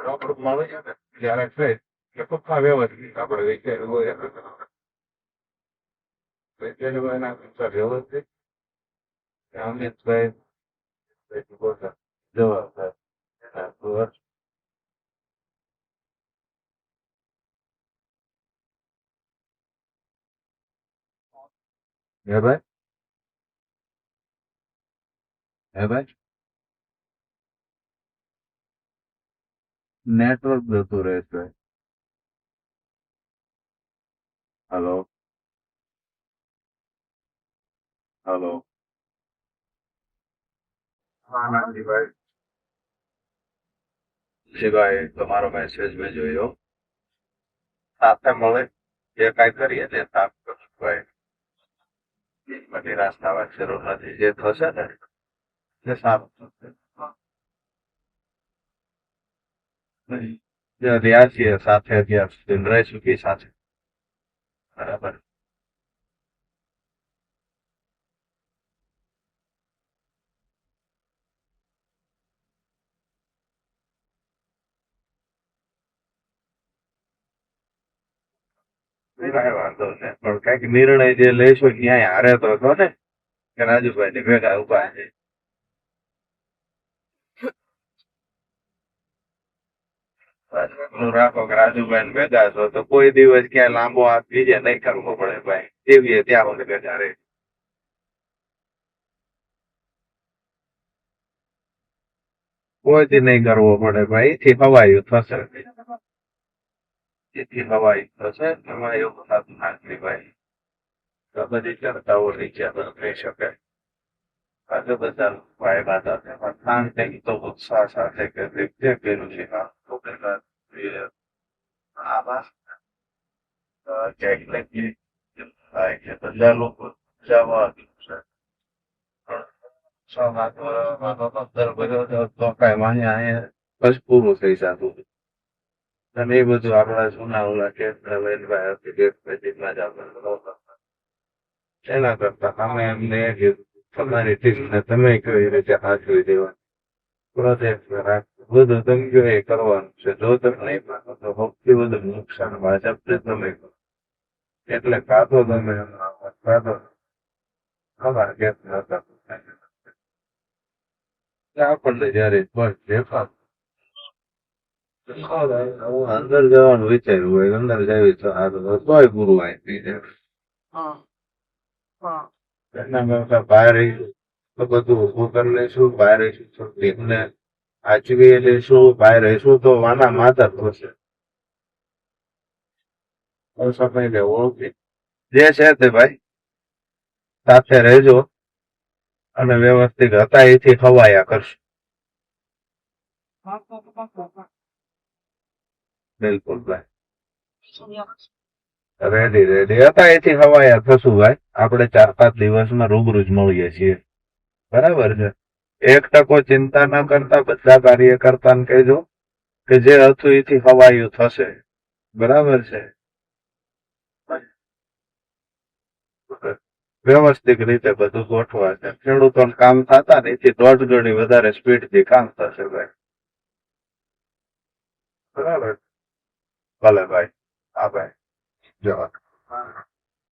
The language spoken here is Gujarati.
બરાબર મળે છે ને ત્યારે છે કે પપ્પા વ્યવસ્થિત આપણે વિચાર્યું હોય વિચાર્યું હોય એના કરતા વ્યવસ્થિત અમિતભાઈ પછી પોતા જવાબદાર એના પર હે ભાઈ હે નેટવર્ક જતું રહેશે. હલો? હલો? હા નાનજીભાઈ. શિવાય તમારો મેસેજ મેં જોયો. સાથે મળે. જે કાંઈ કરીએ તે સાફ કરું ભાઈ બધી રાસ્તામાં જરૂર નથી. જે થશે ને તે સારું થશે જે રહ્યા છીએ સાથે અત્યાર સુધી રહી ચૂકી સાથે. બરાબર. કાંઈ વાંધો નહીં. પણ કંઈક નિર્ણય જે લઈશું ક્યાંય હારે તો ને કે રાજુભાઈ ને ભેગા ઊભા છે. નું રાખો રાજુભાઈ ભેગા છો, તો કોઈ દિવસ ક્યાંય લાંબો હાથ બીજે નહીં કરવો પડે ભાઈ. જેવી ત્યાં સુધી ભેગા રહે કોઈ નહીં કરવો પડે ભાઈ, એથી હવાયું થશે. હવાયું થશે, એમાં એવું થતું ભાઈ. તો બધી ચર્ચાઓ નીચે થઈ શકે. આજે બધા ભાઈ માતા ઉત્સાહ સાથે કે પેલું છે. આ છ સાત વર્ષમાં તો પંદર વર્ષ તો કાંઈ વાંહે અહીંયા બસ પૂરું થઈ જતું. અને એ બધું આપણા જૂના ઉના કેસ. એના કરતા અમે એમને તમારી ટીમને તમે કઈ રીતે રીતે હાથવી દેવા પ્રોજેક્ટ રાખો બધું તમે એ કરવાનું છે. જો તમે નહીં માનો તો સૌથી વધુ નુકસાન ભાજપને તમે કરો. એટલે કાં તો તમે કાં તો અમારા કેસ નતા આપણને જયારે બસ દેખાતું અંદર જવાનું વિચાર્યું હોય અંદર જાવી તો આ તો તોય જાય હા હા. એના કરતા બહાર રહીશું તો બધું ઊભું કરી લઈશું બહાર રહીશું તો ટીમને આચવી લઈશું ભાઈ રહીશું તો વાના માતા થશે. જે છે તે ભાઈ સાથે રહેજો અને વ્યવસ્થિત હતા એથી ખવાયા કરશું. બિલકુલ ભાઈ. Ready ready. હતા એથી હવાયા થશું ભાઈ. આપણે ચાર પાંચ દિવસમાં રૂબરૂ જ મળીએ છીએ. બરાબર છે? એક ટકો ચિંતા ન કરતા, બધા કાર્યકર્તાને કહેજો કે જે હતું એથી હવાયું થશે. બરાબર છે? વ્યવસ્થિત રીતે બધું ગોઠવા છે. ખેડૂતોને કામ થતા ને એથી દોઢ ગણી વધારે સ્પીડથી કામ થશે ભાઈ. બરાબર? ભલે ભાઈ. હા ભાઈ. જવા